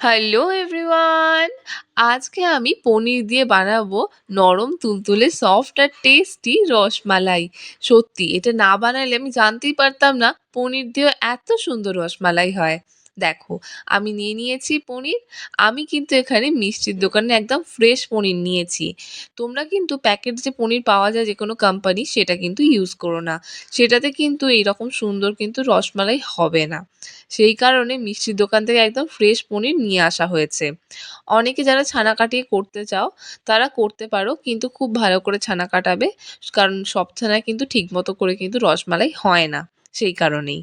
Hello everyone আজকে আমি পনির দিয়ে বানাবো নরম তুলতুলে সফট আর টেস্টি রসমালাই। সত্যি, এটা না বানালে আমি জানতেই পারতাম না পনির দিয়ে এত সুন্দর রসমালাই হয়। দেখো, আমি নিয়ে নিয়েছি পনির, আমি কিন্তু এখানে মিষ্টির দোকানে একদম ফ্রেশ পনির নিয়েছি। তোমরা কিন্তু প্যাকেট যে পনির পাওয়া যায় যে কোনো কোম্পানি সেটা কিন্তু ইউজ করো না। সেটাতে কিন্তু এইরকম সুন্দর কিন্তু রসমালাই হবে না। সেই কারণে মিষ্টির দোকান থেকে একদম ফ্রেশ পনির নিয়ে আসা হয়েছে। অনেকে যারা ছানা কাটিয়ে করতে চাও, তারা করতে পারো, কিন্তু খুব ভালো করে ছানা কাটাবে, কারণ সব ছানায় কিন্তু ঠিকমতো করে কিন্তু রসমালাই হয় না। সেই কারণেই।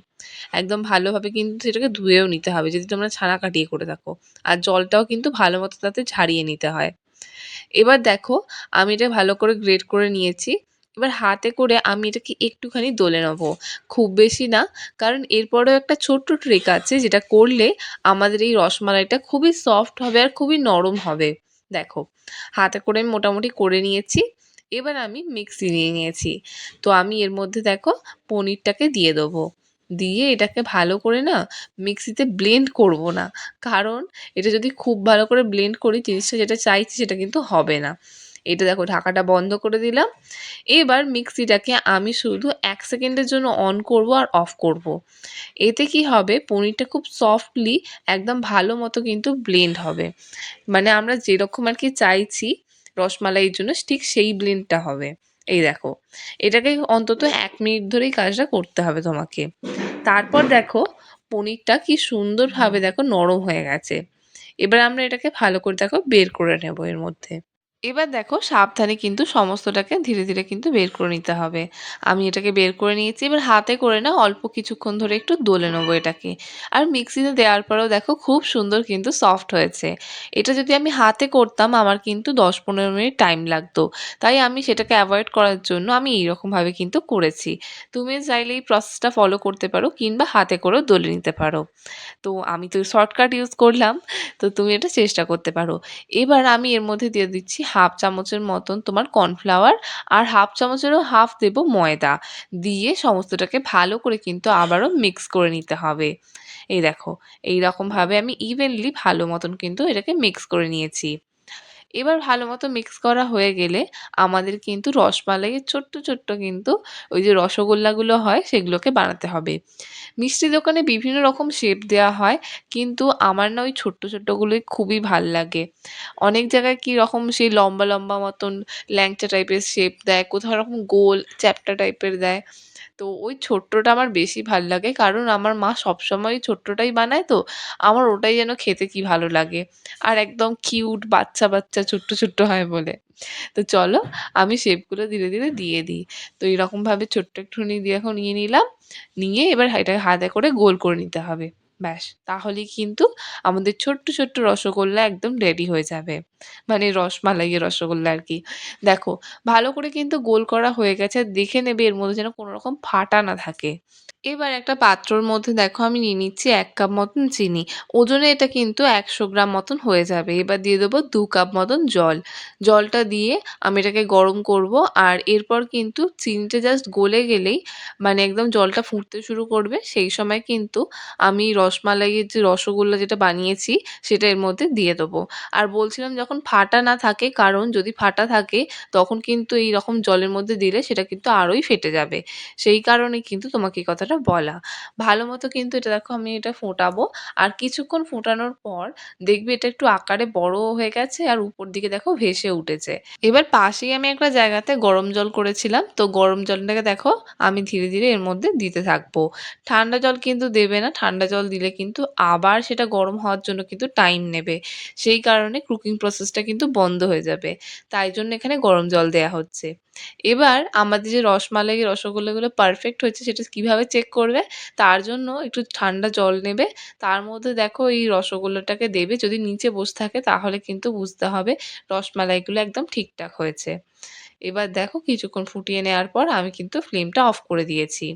একদম ভালোভাবে কিন্তু সেটাকে ধুয়েও নিতে হবে। যদি তোমরা ছানা কাটিয়ে করে থাকো। আর জলটাও কিন্তু ভালো মতো তাতে ঝারিয়ে নিতে হয়। এবার দেখো, আমি এটা ভালো করে গ্রেট করে নিয়েছি। এবার হাতে করে আমি এটাকে একটুখানি দোলে নেব। খুব বেশি না, কারণ এরপরেও একটা ছোট্ট ট্রিক আছে যেটা করলে আমাদের এই রসমালাইটা খুবই সফট হবে আর খুবই নরম হবে। দেখো, হাতে করে আমি মোটামুটি করে নিয়েছি। এবার আমি মিক্সি নিয়ে নিয়েছি। তো আমি এর মধ্যে দেখো পনিরটাকে দিয়ে দেবো। দিয়ে এটাকে ভালো করে না মিক্সিতে ব্লেন্ড করব না। কারণ এটা যদি খুব ভালো করে ব্লেন্ড করি, জিনিসটা যেটা চাইছি সেটা কিন্তু হবে না। এটা দেখো ঢাকাটা বন্ধ করে দিলাম। এবার মিক্সিটাকে আমি শুধু এক সেকেন্ডের জন্য অন করব আর অফ করব। এতে কি হবে? পনিরটা খুব সফটলি একদম ভালো মতো কিন্তু ব্লেন্ড হবে। মানে আমরা যেরকম আর কি চাইছি রসমালাইয়ের জন্য ঠিক সেই ব্লেন্ডটা হবে। এই দেখো, এটাকে অন্তত এক মিনিট ধরেই কাজটা করতে হবে তোমাকে। তারপর দেখো, পনিরটা কি সুন্দরভাবে দেখো নরম হয়ে গেছে। এবার আমরা এটাকে ভালো করে দেখো বের করে নেব এর মধ্যে। এবার দেখো সাবধানে কিন্তু সমস্তটাকে ধীরে ধীরে কিন্তু বের করে নিতে হবে। আমি এটাকে বের করে নিয়েছি, এবার হাতে করে না অল্প কিছুক্ষণ ধরে একটু দোলে নেব এটাকে। আর মিক্সিতে দেওয়ার পরেও দেখো খুব সুন্দর কিন্তু সফট হয়েছে। এটা যদি আমি হাতে করতাম আমার কিন্তু দশ পনেরো মিনিট টাইম লাগতো। তাই আমি সেটাকে অ্যাভয়েড করার জন্য আমি এইরকমভাবে কিন্তু করেছি। তুমি চাইলে এই প্রসেসটা ফলো করতে পারো কিংবা হাতে করেও দলে নিতে পারো। তো আমি তো শর্টকাট ইউজ করলাম, তো তুমি এটা চেষ্টা করতে পারো। এবার আমি এর মধ্যে দিয়ে দিচ্ছি হাফ চামচের মতন তোমার কর্নফ্লাওয়ার আর হাফ চামচেরও হাফ দেব ময়দা। দিয়ে সমস্তটাকে ভালো করে কিন্তু আবারও মিক্স করে নিতে হবে। এই দেখো এই রকমভাবে আমি ইভেনলি ভালো মতন কিন্তু এটাকে মিক্স করে নিয়েছি। এবার ভালো মতো মিক্স করা হয়ে গেলে আমাদের কিন্তু রসমালাইয়ের ছোট্ট ছোট্ট কিন্তু ওই যে রসগোল্লাগুলো হয় সেগুলোকে বানাতে হবে। মিষ্টি দোকানে বিভিন্ন রকম শেপ দেওয়া হয়, কিন্তু আমার না ওই ছোট্ট, ছোট্টগুলোই খুবই ভালো লাগে। অনেক জায়গায় কী রকম সেই লম্বা লম্বা মতন ল্যাংচা টাইপের শেপ দেয়, কোথাও রকম গোল চ্যাপ্টা টাইপের দেয়। তো ওই ছোট্টটা আমার বেশি ভালো লাগে, কারণ আমার মা সবসময় ছোট্টটাই বানায় তো, আমার ওটাই যেন খেতে কি ভালো লাগে। আর একদম কিউট বাচ্চা বাচ্চা ছোট্ট ছোট্ট হয় বলে। তো চলো, আমি শেপগুলো ধীরে ধীরে দিয়ে দিই। তো এরকমভাবে ছোট্ট একটুখানি দিয়ে এখন নিয়ে নিলাম। নিয়ে এবার এটাকে হাতে করে গোল করে নিতে হবে। ব্যাস, তাহলেই কিন্তু আমাদের ছোট্ট ছোট্ট রসগোল্লা একদম রেডি হয়ে যাবে। মানে রসমালাইয়ের রসগোল্লা আর কি। দেখো, ভালো করে কিন্তু গোল করা হয়ে গেছে, দেখে নেবে এর মধ্যে যেন কোনো রকম ফাটা না থাকে। এবার একটা পাত্রর মধ্যে দেখো আমি নিয়ে নিচ্ছি এক কাপ মতন চিনি। ওজনে এটা কিন্তু একশো গ্রাম মতন হয়ে যাবে। এবার দিয়ে দেবো দু কাপ মতন জল। জলটা দিয়ে আমি এটাকে গরম করব আর এরপর কিন্তু চিনিটা জাস্ট গলে গেলেই মানে একদম জলটা ফুটতে শুরু করবে, সেই সময় কিন্তু আমি রসমালাইয়ের যে রসগোল্লা যেটা বানিয়েছি, সেটা এর মধ্যে দিয়ে দেবো। আর বলছিলাম যখন ফাটা না থাকে, কারণ যদি ফাটা থাকে, তখন কিন্তু এই রকম জলের মধ্যে দিলে সেটা কিন্তু আরোই ফেটে যাবে। সেই কারণে কিন্তু তোমাকে এই কথাটা বলা। ভালো মতো কিন্তু এটা দেখো আমি এটা ফোটাবো। আর কিছুক্ষণ ফোটানোর পর দেখবে এটা একটু আকারে বড়ও হয়ে গেছে আর উপর দিকে দেখো ভেসে উঠেছে। এবার পাশেই আমি একটা জায়গাতে গরম জল করেছিলাম। তো গরম জলটাকে দেখো আমি ধীরে ধীরে এর মধ্যে দিতে থাকব। ঠান্ডা জল কিন্তু দেবে না। ঠান্ডা জল দিলে কিন্তু আবার সেটা গরম হওয়ার জন্য কিন্তু টাইম নেবে। সেই কারণে কুকিং প্রসেসটা কিন্তু বন্ধ হয়ে যাবে। তাই জন্য এখানে গরম জল দেয়া হচ্ছে। এবার আমাদের যে রসমালাই, রসগোল্লাগুলো পারফেক্ট হয়েছে, সেটা কীভাবে চেক করবে? তার জন্য একটু ঠান্ডা জল নেবে। তার মধ্যে দেখো এই রসগোল্লাটাকে দেবে, যদি নিচে বসে থাকে তাহলে কিন্তু বুঝতে হবে রসমালাইগুলো একদম ঠিকঠাক হয়েছে। এবার দেখো কিছুক্ষণ ফুটিয়ে নেওয়ার পর আমি কিন্তু ফ্লেমটা অফ করে দিয়েছি।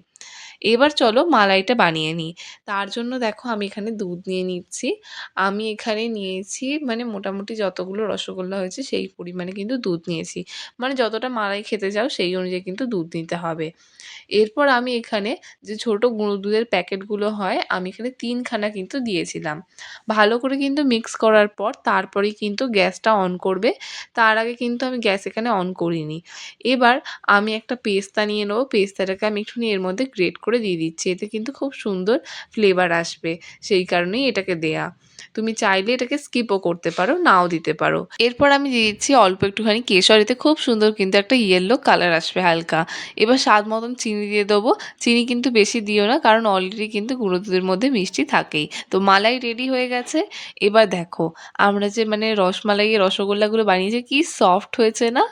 এবার চলো মালাইটা বানিয়ে নিই। তার জন্য দেখো আমি এখানে দুধ নিয়ে নিচ্ছি। আমি এখানে নিয়েছি মানে মোটামুটি যতগুলো রসগোল্লা হয়েছে সেই পরিমাণে কিন্তু দুধ নিয়েছি। মানে যতটা মালাই খেতে চাও সেই অনুযায়ী কিন্তু দুধ নিতে হবে। এরপর আমি এখানে যে ছোটো গুঁড়ো দুধের প্যাকেটগুলো হয় আমি এখানে তিনখানা কিন্তু দিয়েছিলাম। ভালো করে কিন্তু মিক্স করার পর তারপরেই কিন্তু গ্যাসটা অন করবে। তার আগে কিন্তু আমি গ্যাস এখানে অন করিনি। এবার আমি একটা পেস্তা নিয়ে নেব। পেস্তাটাকে আমি একটুখানি এর মধ্যে গ্রেট করে দিয়ে দিচ্ছি। এতে কিন্তু খুব সুন্দর ফ্লেভার আসবে। সেই কারণেই এটাকে দেয়া। তুমি চাইলে এটাকে স্কিপও করতে পারো, নাও দিতে পারো। এরপর আমি দিয়ে দিচ্ছি অল্প একটুখানি কেশর। এতে খুব সুন্দর কিন্তু একটা ইয়েলো কালার আসবে হালকা। এবার স্বাদ মতন চিনি দিয়ে দেবো। চিনি কিন্তু বেশি দিও না, কারণ অলরেডি কিন্তু গুঁড়ো দুধের মধ্যে মিষ্টি থাকেই। তো মালাই রেডি হয়ে গেছে। এবার দেখো, আমরা যে মানে রসমালাই রসগোল্লাগুলো বানিয়েছি কি সফট হয়েছে না?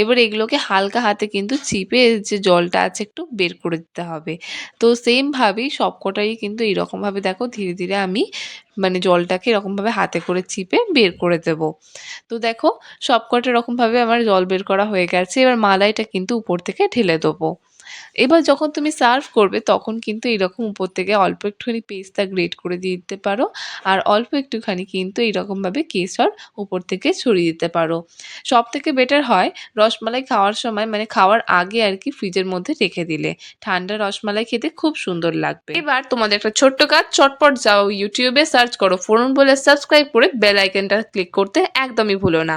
এবার এগুলোকে হালকা হাতে কিন্তু চিপে যে জলটা আছে একটু বের করে দিতে হবে। তো সেমভাবেই সবকটাই কিন্তু এইরকমভাবে দেখো ধীরে ধীরে আমি মানে জলটাকে এরকমভাবে হাতে করে চিপে বের করে দেব। তো দেখো সবকটা এরকমভাবে আমার জল বের করা হয়ে গেছে, এবার মালাইটা কিন্তু উপর থেকে ঢেলে দেবো। এবার যখন তুমি সার্ভ করবে, তখন কিন্তু এরকম উপর থেকে অল্প একটুখানি পেস্তা গ্রেট করে দিয়ে দিতে পারো। আর অল্প একটুখানি কিন্তু এইরকমভাবে কেশর উপর থেকে ছড়িয়ে দিতে পারো। সব থেকে বেটার হয় রসমালাই খাওয়ার সময় মানে খাওয়ার আগে আর কি ফ্রিজের মধ্যে রেখে দিলে। ঠান্ডা রসমালাই খেতে খুব সুন্দর লাগবে। এবার তোমাদের একটা ছোট্ট কাজ, চটপট যাও ইউটিউবে সার্চ করো। ফোরন বলে সাবস্ক্রাইব করে বেল আইকনটা ক্লিক করতে একদমই ভুলো না।